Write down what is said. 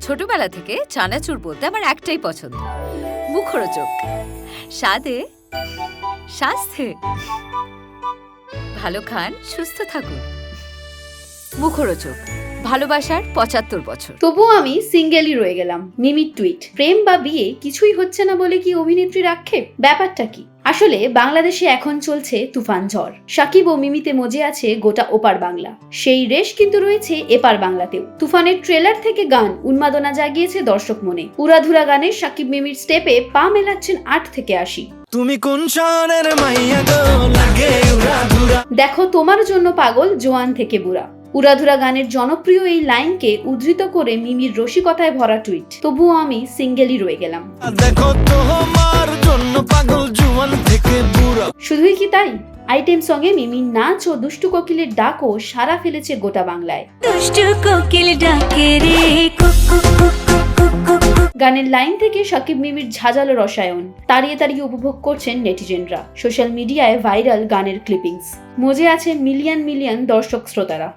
ছোটবেলা থেকে চানাচুর বলতে আমার একটাই পছন্দ। মুখরোচক। স্বাদে, স্বাস্থ্যে। ভালো খান, সুস্থ থাকুন। মুখরোচক। ভালোবাসার পঁচাত্তর বছর। তবুও আমি সিঙ্গেলই রয়ে গেলাম। মিমির টুইট প্রেম বা বিয়ে কিছুই হচ্ছে না বলে কি অভিনেত্রীর আক্ষেপ? ব্যাপারটা কি? আসলে বাংলাদেশে এখন চলছে তুফান ঝড়। সাকিব ও মিমিতে মজে আছে গোটা ওপার বাংলা। সেই রেশ কিন্তু রয়েছে এপার বাংলাতেও। তুফানের ট্রেলার থেকে গান উন্মাদনা জাগিয়েছে দর্শক মনে। উড়াধুরা গানে সাকিব মিমির স্টেপে পা মেলাচ্ছেন আট থেকে আশি। তুমি কোন শহরের মাইয়া গো? লাগে উড়াধুরা। দেখো তোমার জন্য পাগল জোয়ান থেকে বুড়া। উড়াধুরা গানের জনপ্রিয় এই লাইনকে উদ্ধৃত করে মিমির রসিকতায় ভরা টুইট। তবুও আমি সিঙ্গেলই রয়ে গেলাম। দেখো তোমার শুধুই কি তাই? আইটেম সঙ্গে মিমির নাচ ও দুষ্টু কোকিলের ডাকও সারা ফেলেছে গোটা বাংলায়। দুষ্টু কোকিল ডাকে রে। গানের লাইন থেকে সাকিব মিমির ঝাঁঝালো রসায়ন তাড়িয়ে তাড়িয়ে উপভোগ করছেন নেটিজেনরা। সোশ্যাল মিডিয়ায় ভাইরাল গানের ক্লিপিংস মজে আছে মিলিয়ন মিলিয়ন দর্শক শ্রোতারা।